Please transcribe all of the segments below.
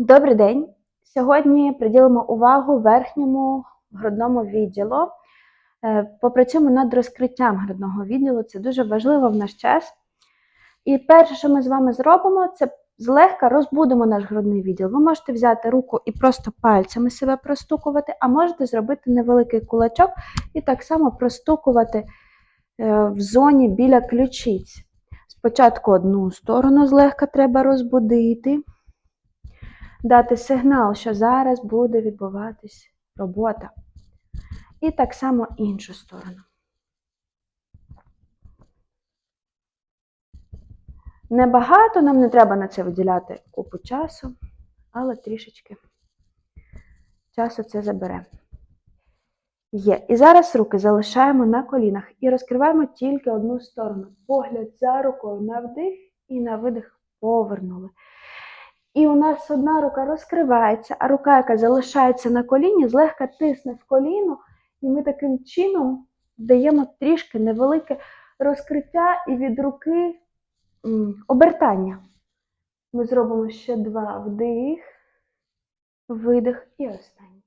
Добрий день! Сьогодні приділимо увагу верхньому грудному відділу. Е, Попрацюємо над розкриттям грудного відділу. Це дуже важливо в наш час. І перше, що ми з вами зробимо, це злегка розбудимо наш грудний відділ. Ви можете взяти руку і просто пальцями себе простукувати, а можете зробити невеликий кулачок і так само простукувати е, в зоні біля ключиць. Спочатку одну сторону злегка треба розбудити дати сигнал, що зараз буде відбуватись робота. І так само іншу сторону. Небагато, нам не треба на це виділяти купу часу, але трішечки часу це забере. Є. І зараз руки залишаємо на колінах і розкриваємо тільки одну сторону. Погляд за рукою на вдих і на видих повернули. І у нас одна рука розкривається, а рука, яка залишається на коліні, злегка тисне в коліно, і ми таким чином даємо трішки невелике розкриття і від руки обертання. Ми зробимо ще два вдих, видих і останній.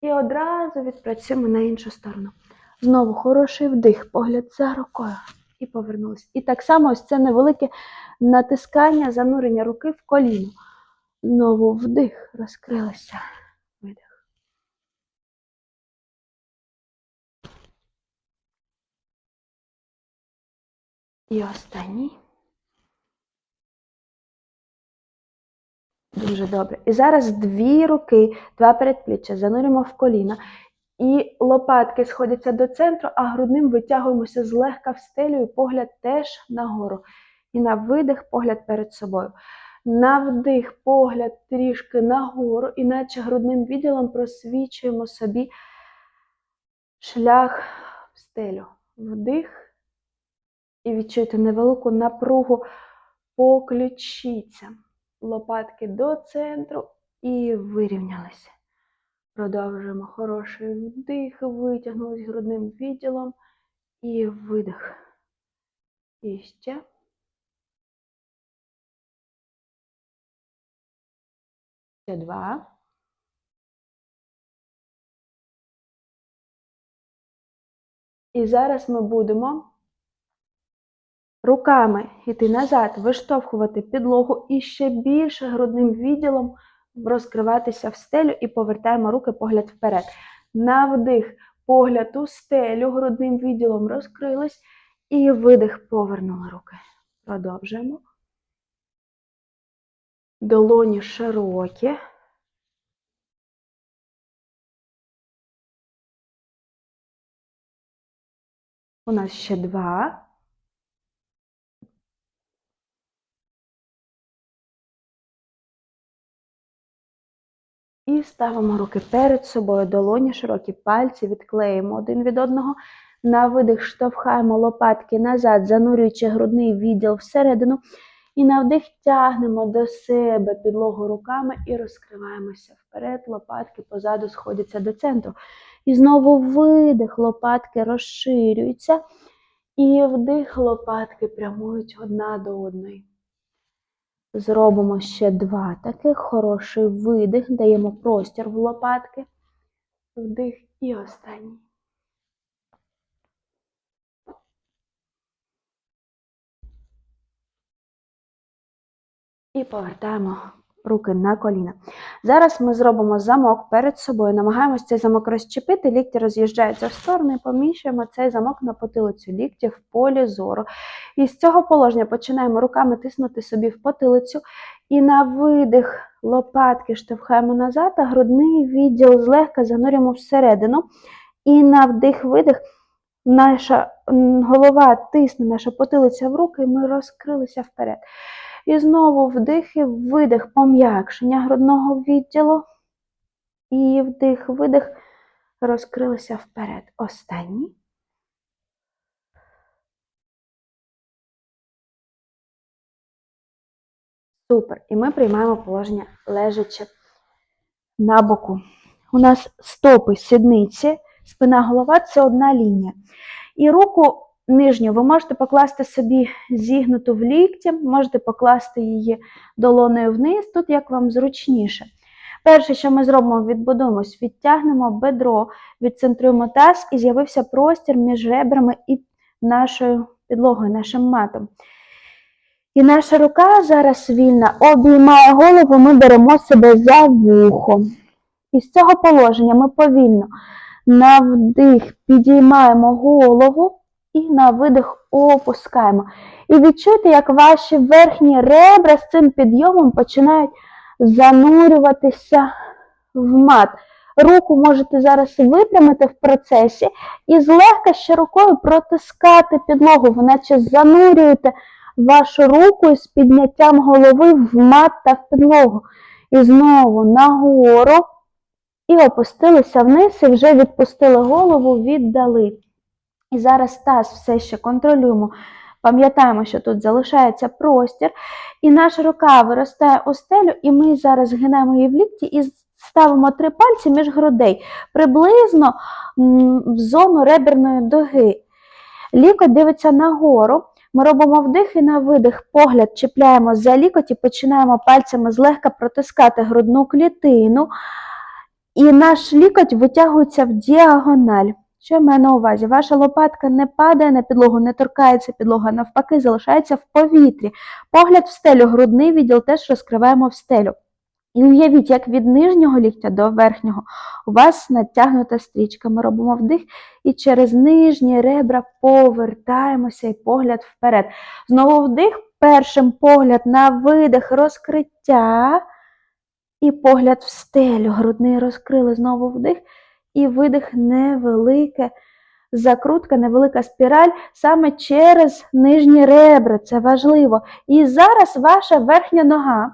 І одразу відпрацюємо на іншу сторону. Знову хороший вдих, погляд за рукою. І повернулися. І так само ось це невелике натискання, занурення руки в коліно. Знову вдих, розкрилися. Видих. І останній. Дуже добре. І зараз дві руки, два передпліччя занурюємо в коліна. І лопатки сходяться до центру, а грудним витягуємося злегка в стелю, і погляд теж нагору. І на видих погляд перед собою. На вдих погляд трішки нагору, іначе грудним відділом просвічуємо собі шлях в стелю. Вдих. І відчуйте невелику напругу по ключицям. Лопатки до центру і вирівнялися. Продовжуємо хороший вдих, витягнулись грудним відділом і видих. І ще. Ще два. І зараз ми будемо руками йти назад, виштовхувати підлогу і ще більше грудним відділом розкриватися в стелю і повертаємо руки погляд вперед. На вдих, погляд у стелю, грудним відділом розкрились. І видих, повернули руки. Продовжуємо. Долоні широкі. У нас ще два. І ставимо руки перед собою, долоні широкі пальці, відклеїмо один від одного. На видих штовхаємо лопатки назад, занурюючи грудний відділ всередину. І на вдих тягнемо до себе підлогу руками і розкриваємося вперед. Лопатки позаду сходяться до центру. І знову видих, лопатки розширюються. І вдих, лопатки прямують одна до одної. Зробимо ще два таких. Хороший видих, даємо простір в лопатки, вдих і останній. І повертаємо руки на коліна. Зараз ми зробимо замок перед собою, намагаємося цей замок розчепити, лікті роз'їжджаються в сторони, поміщуємо цей замок на потилицю лікті в полі зору. І з цього положення починаємо руками тиснути собі в потилицю. І на видих лопатки штовхаємо назад, а грудний відділ злегка занурюємо всередину. І на вдих-видих наша голова тисне, наша потилиця в руки, і ми розкрилися вперед. І знову вдих і видих, пом'якшення грудного відділу. І вдих, видих, розкрилися вперед. Останній. Супер. І ми приймаємо положення лежачи на боку. У нас стопи, сідниці, спина, голова це одна лінія. І руку нижню. Ви можете покласти собі зігнуту в лікті, можете покласти її долоною вниз, тут як вам зручніше. Перше, що ми зробимо, відбудуємось, відтягнемо бедро, відцентруємо таз і з'явився простір між ребрами і нашою підлогою, нашим матом. І наша рука зараз вільна, обіймає голову, ми беремо себе за вухо. І з цього положення ми повільно на вдих підіймаємо голову і на видих опускаємо. І відчуйте, як ваші верхні ребра з цим підйомом починають занурюватися в мат. Руку можете зараз випрямити в процесі і злегка ще рукою протискати підлогу, ви наче занурюєте вашу руку із підняттям голови в мат та в підлогу. І знову нагору. І опустилися вниз, і вже відпустили голову, віддали. І зараз таз все ще контролюємо. Пам'ятаємо, що тут залишається простір, і наша рука виростає у стелю, і ми зараз згинаємо її в лікті і ставимо три пальці між грудей, приблизно в зону реберної дуги. Лікоть дивиться нагору. Ми робимо вдих і на видих, погляд чіпляємо за лікоть і починаємо пальцями злегка протискати грудну клітину. І наш лікоть витягується в діагональ. Що я маю на увазі? Ваша лопатка не падає на підлогу, не торкається підлога, навпаки, залишається в повітрі. Погляд в стелю, грудний відділ теж розкриваємо в стелю. І уявіть, як від нижнього ліктя до верхнього у вас натягнута стрічка. Ми робимо вдих і через нижні ребра повертаємося і погляд вперед. Знову вдих, першим погляд на видих, розкриття. І погляд в стелю, грудний розкрили знову вдих, і видих невелике, закрутка, невелика спіраль саме через нижні ребра. Це важливо. І зараз ваша верхня нога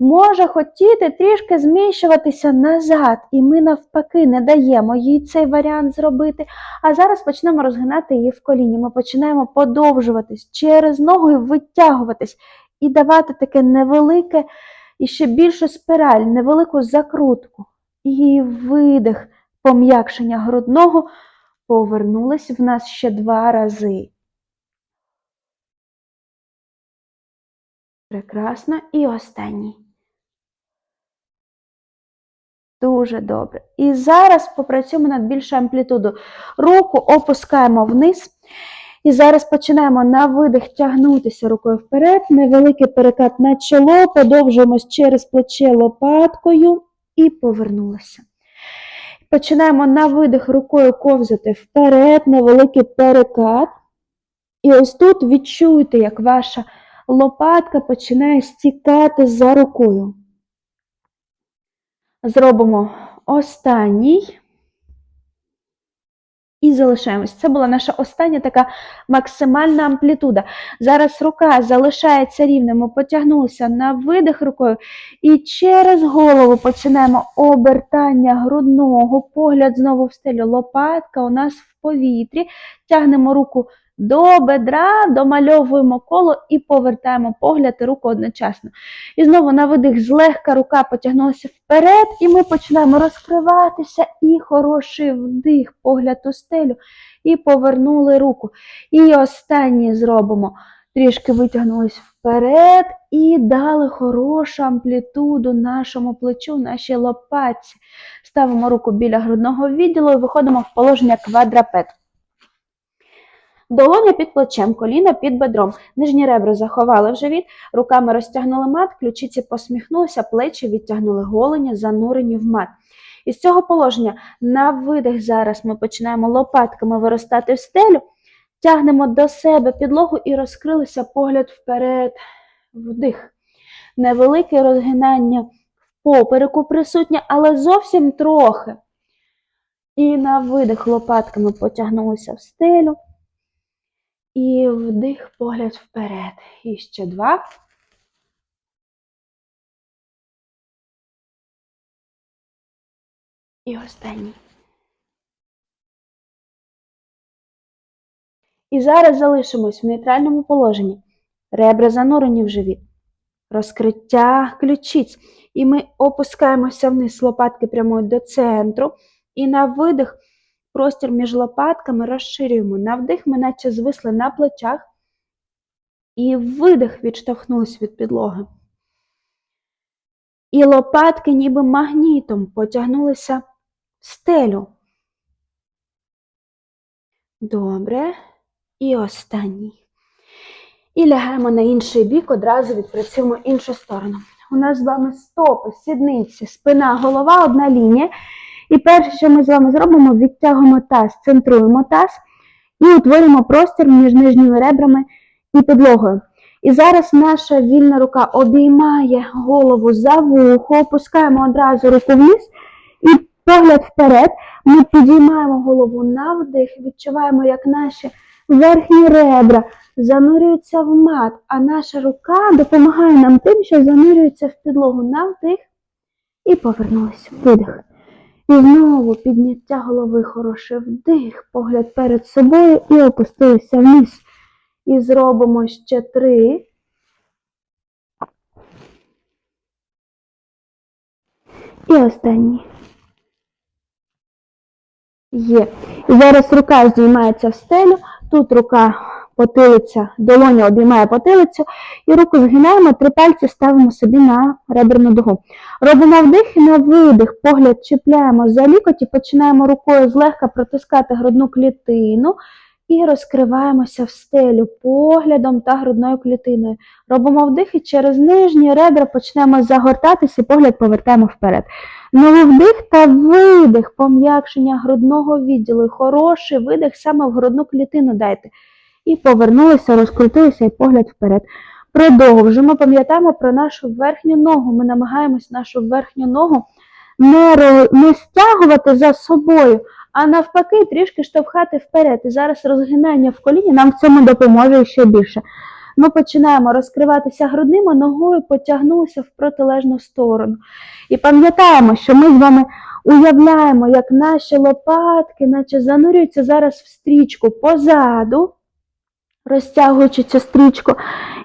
може хотіти трішки зміщуватися назад, і ми навпаки не даємо їй цей варіант зробити. А зараз почнемо розгинати її в коліні. Ми починаємо подовжуватись через ногу і витягуватись, і давати таке невелике і ще більшу спіраль, невелику закрутку. І видих, пом'якшення грудного повернулись в нас ще два рази. Прекрасно. І останній. Дуже добре. І зараз попрацюємо над більшою амплітудою. Руку опускаємо вниз. І зараз починаємо на видих тягнутися рукою вперед, невеликий перекат на чоло, подовжуємось через плече лопаткою і повернулися. Починаємо на видих рукою ковзати вперед, невеликий перекат. І ось тут відчуйте, як ваша лопатка починає стікати за рукою. Зробимо останній. І залишаємось. Це була наша остання така максимальна амплітуда. Зараз рука залишається рівною. Ми потягнулися на видих рукою. І через голову починаємо обертання грудного, погляд знову в стелю. Лопатка у нас в повітрі. Тягнемо руку до бедра, домальовуємо коло і повертаємо погляд і руку одночасно. І знову на видих злегка рука потягнулася вперед, і ми починаємо розкриватися. І хороший вдих, погляд у стелю, і повернули руку. І останнє зробимо. Трішки витягнулись вперед і дали хорошу амплітуду нашому плечу, нашій лопатці. Ставимо руку біля грудного відділу і виходимо в положення квадрапет. Долоня під плечем, коліна під бедром. Нижні ребра заховали в живіт, руками розтягнули мат, ключиці посміхнулися, плечі відтягнули голені, занурені в мат. Із цього положення на видих зараз ми починаємо лопатками виростати в стелю, тягнемо до себе підлогу і розкрилися погляд вперед, вдих. Невелике розгинання в попереку присутнє, але зовсім трохи. І на видих лопатками потягнулися в стелю. І вдих, погляд вперед. І ще два. І останній. І зараз залишимось в нейтральному положенні. Ребра занурені в живіт. Розкриття ключиць. І ми опускаємося вниз, лопатки прямують до центру. І на видих простір між лопатками розширюємо. На вдих ми наче звисли на плечах. І видих відштовхнулись від підлоги. І лопатки ніби магнітом потягнулися в стелю. Добре. І останній. І лягаємо на інший бік, одразу відпрацюємо іншу сторону. У нас з вами стопи, сідниці, спина, голова, одна лінія. І перше, що ми з вами зробимо, відтягуємо таз, центруємо таз і утворюємо простір між нижніми ребрами і підлогою. І зараз наша вільна рука обіймає голову за вухо, опускаємо одразу руку вниз і погляд вперед. Ми підіймаємо голову на вдих, відчуваємо, як наші верхні ребра занурюються в мат, а наша рука допомагає нам тим, що занурюється в підлогу на вдих і повернулися. Видих. І знову підняття голови, хороший вдих, погляд перед собою і опустилися вниз. І зробимо ще три. І останній. Є. І зараз рука здіймається в стелю, тут рука потилиця, долоня обіймає потилицю, і руку згинаємо, три пальці ставимо собі на реберну дугу. Робимо вдих і на видих, погляд чіпляємо за лікоть і починаємо рукою злегка протискати грудну клітину і розкриваємося в стелю поглядом та грудною клітиною. Робимо вдих і через нижні ребра почнемо загортатися і погляд повертаємо вперед. Новий вдих та видих, пом'якшення грудного відділу. Хороший видих саме в грудну клітину дайте. І повернулися, розкрутилися і погляд вперед. Продовжимо, пам'ятаємо про нашу верхню ногу. Ми намагаємось нашу верхню ногу не, не стягувати за собою, а навпаки, трішки штовхати вперед. І зараз розгинання в коліні нам в цьому допоможе ще більше. Ми починаємо розкриватися грудними, ногою потягнулися в протилежну сторону. І пам'ятаємо, що ми з вами уявляємо, як наші лопатки, наче занурюються зараз в стрічку позаду, розтягуючи цю стрічку.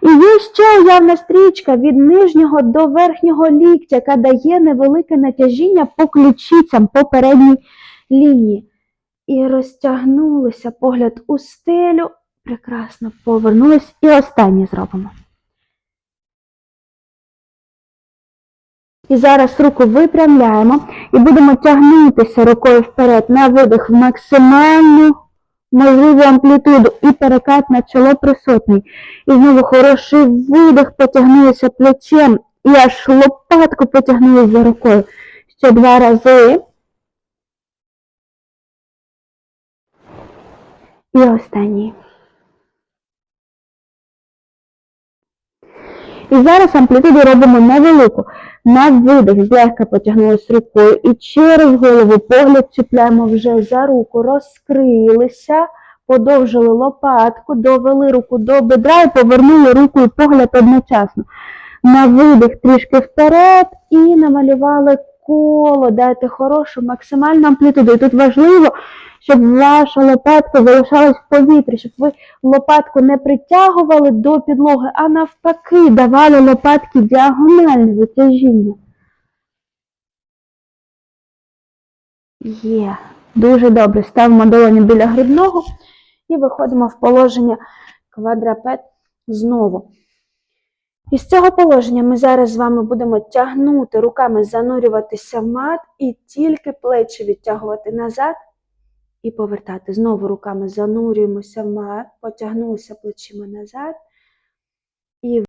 І є ще уявна стрічка від нижнього до верхнього ліктя, яка дає невелике натяжіння по ключицям по передній лінії. І розтягнулися погляд у стелю. Прекрасно повернулись. І останнє зробимо. І зараз руку випрямляємо і будемо тягнутися рукою вперед на видих в максимальну можливу амплітуду і перекат на чоло присутній. І знову хороший видих, потягнулися плечем і аж лопатку потягнули за рукою. Ще два рази. І останній. І зараз амплітуду робимо невелику. На видих злегка потягнулись рукою і через голову погляд чіпляємо вже за руку, розкрилися, подовжили лопатку, довели руку до бедра і повернули руку і погляд одночасно. На видих трішки вперед і намалювали коло, дайте хорошу максимальну амплітуду. І тут важливо, щоб ваша лопатка залишалась в повітрі, щоб ви лопатку не притягували до підлоги, а навпаки давали лопатки діагональне затяжіння. Є. Дуже добре. Ставимо долоні біля грудного і виходимо в положення квадрапет знову. Із цього положення ми зараз з вами будемо тягнути руками, занурюватися в мат і тільки плечі відтягувати назад і повертати. Знову руками занурюємося в мат, потягнулися плечима назад. І